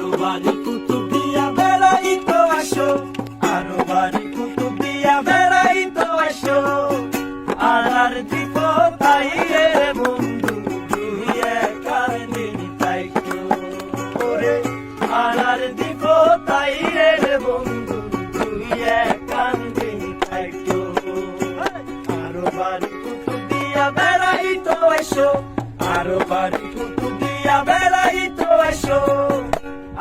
আরও বাড়ি কুতুব দিয়া বেড়াই তো আসো। আরও বাড়ি কুতুব দিয়া বেড়াই তো আসো। আনার দিব তাই রে বন্ধু তুই একার দিন তাই করে আনার দিব তাই রে বন্ধু তুই একার দিন তাই আরও বাড়ি কুতুব দিয়া বেড়াই তো আসো আরও বাড়ি